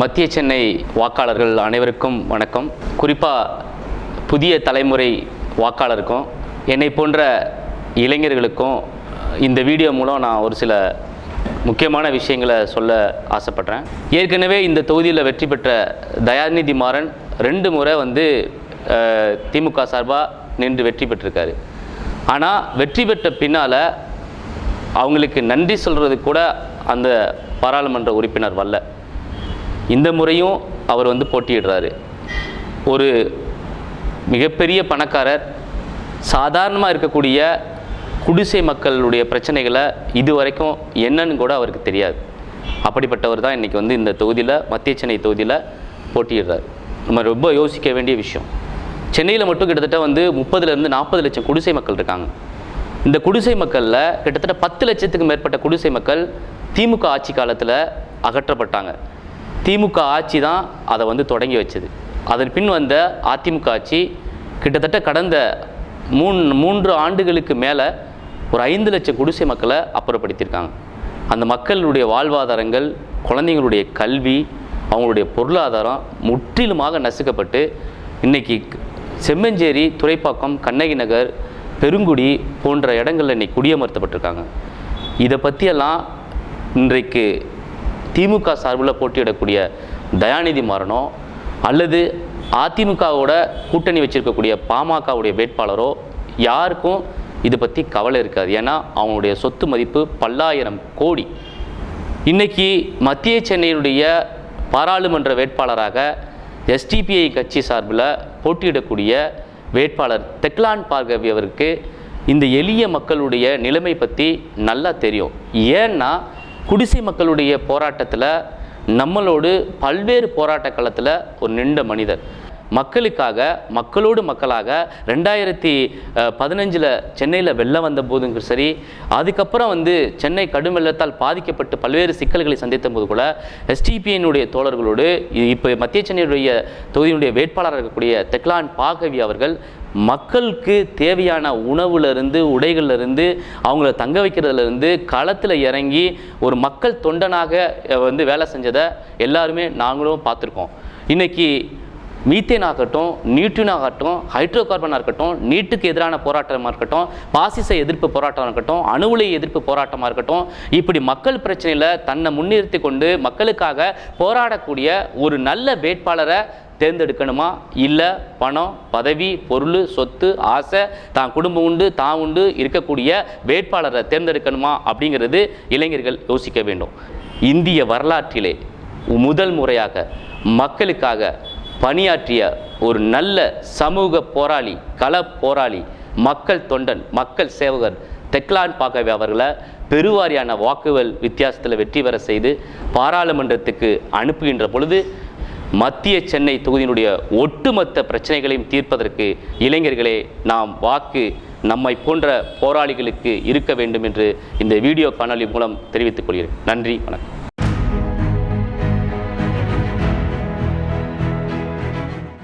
மத்திய சென்னை வாக்காளர்கள் அனைவருக்கும் வணக்கம். குறிப்பாக புதிய தலைமுறை வாக்காளருக்கும் என்னை போன்ற இளைஞர்களுக்கும் இந்த வீடியோ மூலம் நான் ஒரு சில முக்கியமான விஷயங்களை சொல்ல ஆசைப்பட்றேன். ஏற்கனவே இந்த தொகுதியில் வெற்றி பெற்ற தயாநிதி மாறன் ரெண்டு முறை வந்து திமுக சார்பாக நின்று வெற்றி பெற்றிருக்காரு. ஆனால் வெற்றி பெற்ற பின்னால் அவங்களுக்கு நன்றி சொல்கிறது கூட அந்த பாராளுமன்ற உறுப்பினர் வரல. இந்த முறையும் அவர் வந்து போட்டியிடுறாரு. ஒரு மிகப்பெரிய பணக்காரர் சாதாரணமாக இருக்கக்கூடிய குடிசை மக்களுடைய பிரச்சனைகளை இது வரைக்கும் என்னன்னு கூட அவருக்கு தெரியாது. அப்படிப்பட்டவர் தான் இன்றைக்கி வந்து இந்த தொகுதியில் மத்திய சென்னை தொகுதியில் போட்டியிடுறாரு. நம்ம ரொம்ப யோசிக்க வேண்டிய விஷயம். சென்னையில் மட்டும் கிட்டத்தட்ட வந்து முப்பதுலேருந்து நாற்பது லட்சம் குடிசை மக்கள் இருக்காங்க. இந்த குடிசை மக்களில் கிட்டத்தட்ட பத்து லட்சத்துக்கு மேற்பட்ட குடிசை மக்கள் திமுக ஆட்சி காலத்தில் அகற்றப்பட்டாங்க. திமுக ஆட்சி தான் அதை வந்து தொடங்கி வச்சது. அதன் பின் வந்த அதிமுக ஆட்சி கிட்டத்தட்ட கடந்த மூணு மூன்று ஆண்டுகளுக்கு மேலே ஒரு ஐந்து லட்சம் குடிசை மக்களை அப்புறப்படுத்தியிருக்காங்க. அந்த மக்களுடைய வாழ்வாதாரங்கள் குழந்தைங்களுடைய கல்வி அவங்களுடைய பொருளாதாரம் முற்றிலுமாக நசுக்கப்பட்டு இன்னைக்கு செம்மஞ்சேரி துறைப்பாக்கம் கண்ணகி நகர் பெருங்குடி போன்ற இடங்களில் இன்றைக்கி குடியமர்த்தப்பட்டிருக்காங்க. இதை பற்றியெல்லாம் இன்றைக்கு திமுக சார்பில் போட்டியிடக்கூடிய தயாநிதி மாறனோ அல்லது அதிமுகவோட கூட்டணி வச்சிருக்கக்கூடிய பாமகவுடைய வேட்பாளரோ யாருக்கும் இதை பற்றி கவலை இருக்காது. ஏன்னா அவங்களுடைய சொத்து மதிப்பு பல்லாயிரம் கோடி. இன்றைக்கி மத்திய சென்னையினுடைய பாராளுமன்ற வேட்பாளராக எஸ்டிபிஐ கட்சி சார்பில் போட்டியிடக்கூடிய வேட்பாளர் தெக்லான் பார்கவி அவருக்கு இந்த எளிய மக்களுடைய நிலைமை பற்றி நல்லா தெரியும். ஏன்னா குடிசை மக்களுடைய போராட்டத்தில் நம்மளோடு பல்வேறு போராட்ட களத்தில் ஒரு நின்ற மனிதர். மக்களுக்காக மக்களோடு மக்களாக ரெண்டாயிரத்தி பதினஞ்சில் சென்னையில் வெள்ளம் வந்த போதும் சரி அதுக்கப்புறம் வந்து சென்னை கடும் வெள்ளத்தால் பாதிக்கப்பட்டு பல்வேறு சிக்கல்களை சந்தித்த போது கூட எஸ்டிபியினுடைய தோழர்களோடு இப்போ மத்திய சென்னையுடைய தொகுதியினுடைய வேட்பாளராக இருக்கக்கூடிய தெக்லான் பாகவி அவர்கள் மக்களுக்கு தேவையான உணவுலேருந்து உடைகள்லேருந்து அவங்கள தங்க வைக்கிறதுலேருந்து களத்தில் இறங்கி ஒரு மக்கள் தொண்டனாக வந்து வேலை செஞ்சதை எல்லாருமே நாங்களும் பார்த்துருக்கோம். இன்னைக்கு மீத்தேன் ஆகட்டும் நியூட்ரின் ஆகட்டும் ஹைட்ரோ கார்பனாக இருக்கட்டும் நீட்டுக்கு எதிரான போராட்டமாக இருக்கட்டும் பாசிச எதிர்ப்பு போராட்டமாக இருக்கட்டும் அணுவுலை எதிர்ப்பு போராட்டமாக இருக்கட்டும் இப்படி மக்கள் பிரச்சனையில் தன்னை முன்னிறுத்தி கொண்டு மக்களுக்காக போராடக்கூடிய ஒரு நல்ல வேட்பாளரை தேர்ந்தெடுக்கணுமா? இல்லை பணம் பதவி பொருள் சொத்து ஆசை தான் குடும்பம் உண்டு தான் உண்டு இருக்கக்கூடிய வேட்பாளரை தேர்ந்தெடுக்கணுமா? அப்படிங்கிறது இளைஞர்கள் யோசிக்க வேண்டும். இந்திய வரலாற்றிலே முதல் முறையாக மக்களுக்காக பணியாற்றிய ஒரு நல்ல சமூக போராளி கள போராளி மக்கள் தொண்டன் மக்கள் சேவகர் தெக்லான் பாகவே அவர்களை பெருவாரியான வாக்குகள் வித்தியாசத்தில் வெற்றி பெற செய்து பாராளுமன்றத்துக்கு அனுப்புகின்ற பொழுது மத்திய சென்னை தொகுதியினுடைய ஒட்டுமொத்த பிரச்சனைகளையும் தீர்ப்பதற்கு இளைஞர்களே நாம் வாக்கு நம்மை போன்ற போராளிகளுக்கு இருக்க வேண்டும் என்று இந்த வீடியோ காணொலி மூலம் தெரிவித்துக் கொள்கிறேன். நன்றி வணக்கம்.